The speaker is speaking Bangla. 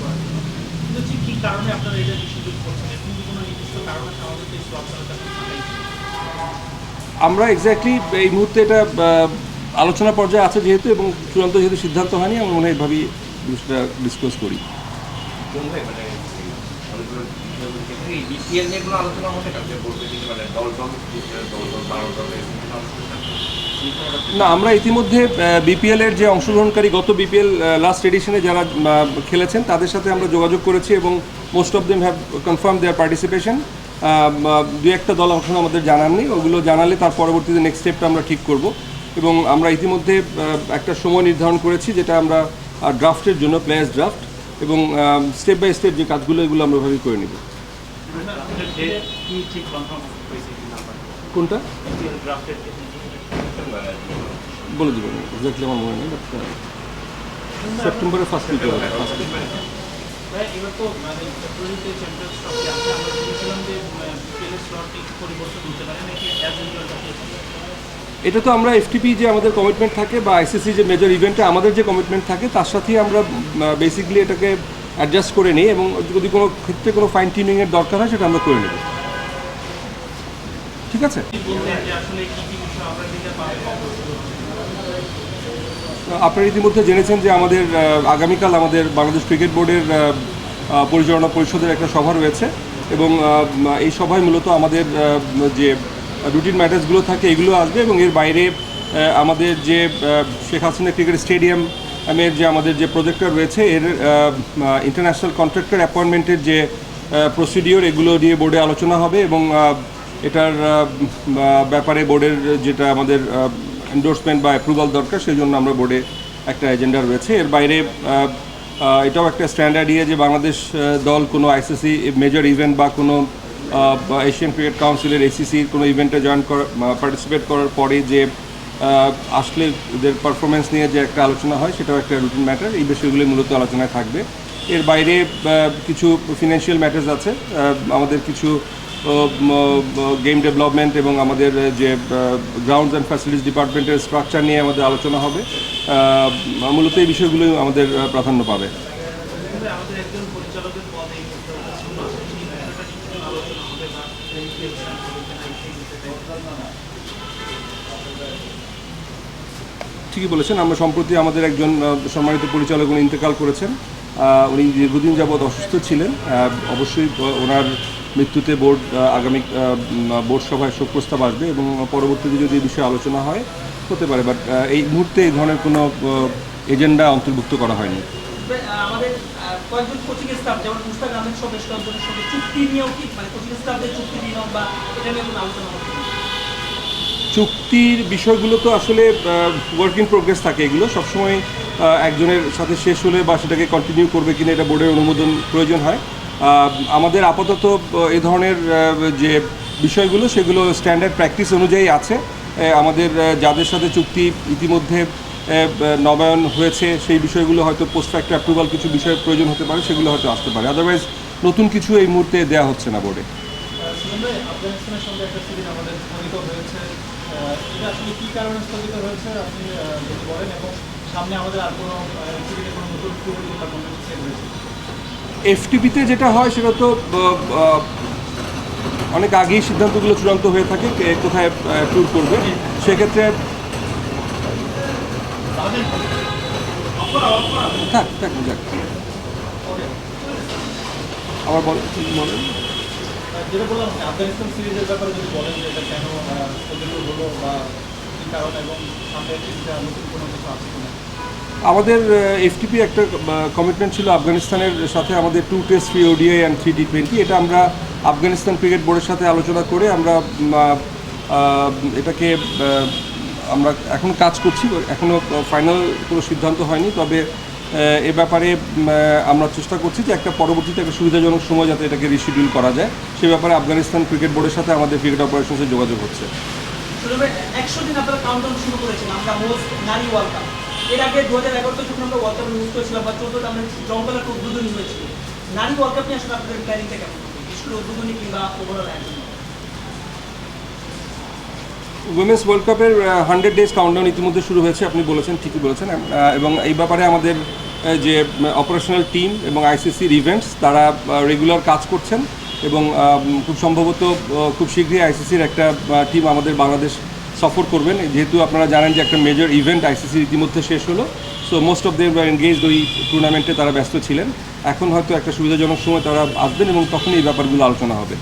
করার জন্য। কিন্তু হচ্ছে কী কারণে আপনারা এটা করছেন? এরকম কি কোনো নির্দিষ্ট কারণ আছে আমাদের আমরা এক্স্যাক্টলি এই মুহূর্তে এটা আলোচনা পর্যায়ে আছে যেহেতু এবং চূড়ান্ত যেহেতু সিদ্ধান্ত হয়নি আমরা মনে হয় এভাবেই বিষয়টা ডিসকাস করি। মানে অনেকগুলো বিষয়ের ক্ষেত্রে এই বিপিএল নিয়ে কোনো আলোচনা হচ্ছে না আমরা ইতিমধ্যে বিপিএল এর যে অংশগ্রহণকারী গত বিপিএল লাস্ট এডিশনে যারা খেলেছেন তাদের সাথে আমরা যোগাযোগ করেছি এবং most of them have confirm their participation দু একটা দল এখনও আমাদের জানাননি ওগুলো জানালে তার পরবর্তীতে নেক্সট স্টেপটা আমরা ঠিক করব। এবং আমরা ইতিমধ্যে একটা সময় নির্ধারণ করেছি যেটা আমরা ড্রাফটের জন্য প্লেয়ার্স ড্রাফট এবং স্টেপ বাই স্টেপ যে কাজগুলো এগুলো আমরা ওভাবেই করে নেব। কোনটা? ড্রাফটের বলে দেবেন এক্স্যাক্টলি আমার মনে নেই বাট সেপ্টেম্বরের ফার্স্ট উইকে হবে ফার্স্ট এটা তো আমরা এফটিপি যে আমাদের কমিটমেন্ট থাকে বা আইসিসি যে মেজর ইভেন্টে আমাদের যে কমিটমেন্ট থাকে তার সাথেই আমরা বেসিক্যালি এটাকে অ্যাডজাস্ট করে নিই এবং যদি কোনো ক্ষেত্রে কোনো ফাইন টিউনিংয়ের দরকার হয় সেটা আমরা করে নেব। ঠিক আছে? আমরা আপনারা ইতিমধ্যে জেনেছেন যে আমাদের আগামীকাল আমাদের বাংলাদেশ ক্রিকেট বোর্ডের পরিচালনা পরিষদের একটা সভা রয়েছে এবং এই সভায় মূলত আমাদের যে রুটিন ম্যাটার্সগুলো থাকে এগুলো আসবে এবং এর বাইরে আমাদের যে শেখ হাসিনা ক্রিকেট স্টেডিয়াম এর যে আমাদের যে প্রজেক্টর রয়েছে এর ইন্টারন্যাশনাল কন্ট্রাক্টর অ্যাপয়েন্টমেন্টের যে প্রসিডিওর এগুলো নিয়ে বোর্ডে আলোচনা হবে এবং এটার ব্যাপারে বোর্ডের যেটা আমাদের এন্ডোর্সমেন্ট বা অ্যাপ্রুভাল দরকার সেই জন্য আমরা বোর্ডে একটা এজেন্ডা রয়েছে। এর বাইরে এটাও একটা স্ট্যান্ডার্ড ইয়ে যে বাংলাদেশ দল কোনো আইসিসি মেজর ইভেন্ট বা কোনো এশিয়ান ক্রিকেট কাউন্সিলের এসিসির কোনো ইভেন্টে জয়েন করা পার্টিসিপেট করার পরে যে আসলে ওদের পারফরমেন্স নিয়ে যে একটা আলোচনা হয়, সেটাও একটা রুটিন ম্যাটার এই বিষয়গুলি মূলত আলোচনায় থাকবে। এর বাইরে কিছু ফিনান্সিয়াল ম্যাটার্স আছে। আমাদের কিছু গেম ডেভেলপমেন্ট এবং আমাদের যে গ্রাউন্ডস অ্যান্ড ফ্যাসিলিটিস ডিপার্টমেন্টের স্ট্রাকচার নিয়ে আমাদের আলোচনা হবে মূলত এই বিষয়গুলো আমাদের প্রাধান্য পাবে। ঠিকই বলেছেন, আমরা সম্প্রতি আমাদের একজন সম্মানিত পরিচালক উনি ইন্তেকাল করেছেন। উনি দীর্ঘদিন যাবৎ অসুস্থ ছিলেন। অবশ্যই ওনার মৃত্যুতে বোর্ড আগামী বোর্ড সভায় শোক প্রস্তাব আসবে এবং পরবর্তীতে যদি এই বিষয়ে আলোচনা হয় হতে পারে। বাট এই মুহূর্তে এই ধরনের কোনো এজেন্ডা অন্তর্ভুক্ত করা হয়নি। আমাদের কয়েকজন কোচিং স্টাফ যেমন মুস্তাক আহমেদ সহ বেশ কয়েকজনের সঙ্গে চুক্তি নিয়েও কি মানে কোচিং স্টাফদের চুক্তি নিয়েও বা এটা নিয়ে কোনো আলোচনা চুক্তির বিষয়গুলো তো আসলে ওয়ার্ক ইন প্রোগ্রেস থাকে এগুলো। সবসময় একজনের সাথে শেষ হলে বা সেটাকে কন্টিনিউ করবে কিনা এটা বোর্ডের অনুমোদন প্রয়োজন হয়। আমাদের আপাতত এ ধরনের যে বিষয়গুলো, সেগুলো স্ট্যান্ডার্ড প্র্যাকটিস অনুযায়ী আছে। আমাদের যাদের সাথে চুক্তি ইতিমধ্যে নবায়ন হয়েছে, সেই বিষয়গুলো হয়তো পোস্ট ফ্যাক্টর অ্যাপ্রুভাল কিছু বিষয়ের প্রয়োজন হতে পারে, সেগুলো হয়তো আসতে পারে। আদারওয়াইজ নতুন কিছু এই মুহূর্তে দেওয়া হচ্ছে না বোর্ডে সুমন আমাদের আর কোনো নতুন এফটিপিতে যেটা হয় সেটা তো অনেক আগেই সিদ্ধান্তগুলো চূড়ান্ত হয়ে থাকে কে কোথায় ট্যুর করবে। সেক্ষেত্রে থাক থাক যাক। আবার বল আহ, যেটা বললাম আফগানিস্তান সিরিজের ব্যাপারে যদি বলেন যে এটা কেন হলো বা কী কারণ এবং সামনে নতুন কোনো কিছু আছে কিনা? আমাদের এফটিপি একটা কমিটমেন্ট ছিল আফগানিস্তানের সাথে আমাদের two test three ODI and three T twenty এটা আমরা আফগানিস্তান ক্রিকেট বোর্ডের সাথে আলোচনা করে আমরা এটাকে আমরা এখন কাজ করছি। এখনও ফাইনাল কোনো সিদ্ধান্ত হয়নি, তবে এ ব্যাপারে আমরা চেষ্টা করছি যে একটা পরবর্তীতে একটা সুবিধাজনক সময় যাতে এটাকে রিশিডিউল করা যায়। সে ব্যাপারে আফগানিস্তান ক্রিকেট বোর্ডের সাথে আমাদের ক্রিকেট অপারেশনসের যোগাযোগ হচ্ছে। একশো দিন আপনারা শুরু করেছেন, আমরা মোস্ট নারী ওয়ার্ল্ড কাপ এর আগে দু হাজার এগারোতে যখন আমরা ওয়ার্ল্ড কাপে মুক্ত ছিলাম বা চোদ্দোতে আমরা জঙ্গলের উদ্বোধনী হয়েছিল নারী ওয়ার্ল্ড কাপ নিয়ে আসলে আপনাদের প্ল্যানিংটা কেমন? বিশেষ করে উদ্বোধনী কিংবা ওভারঅল উইমেন্স ওয়ার্ল্ড কাপের হান্ড্রেড ডেজ কাউন্টডাউন ইতিমধ্যে শুরু হয়েছে, আপনি বলেছেন, ঠিকই বলেছেন। এবং এই ব্যাপারে আমাদের যে অপারেশনাল টিম এবং আইসিসির ইভেন্টস তারা রেগুলার কাজ করছেন এবং খুব সম্ভবত খুব শীঘ্রই আইসিসির একটা টিম আমাদের বাংলাদেশ সফর করবেন। যেহেতু আপনারা জানেন যে একটা মেজর ইভেন্ট আইসিসির ইতিমধ্যে শেষ হলো so most of them engage ওই টুর্নামেন্টে তারা ব্যস্ত ছিলেন। এখন হয়তো একটা সুবিধাজনক সময় তারা আসবেন এবং তখনই এই ব্যাপারগুলো আলোচনা হবে।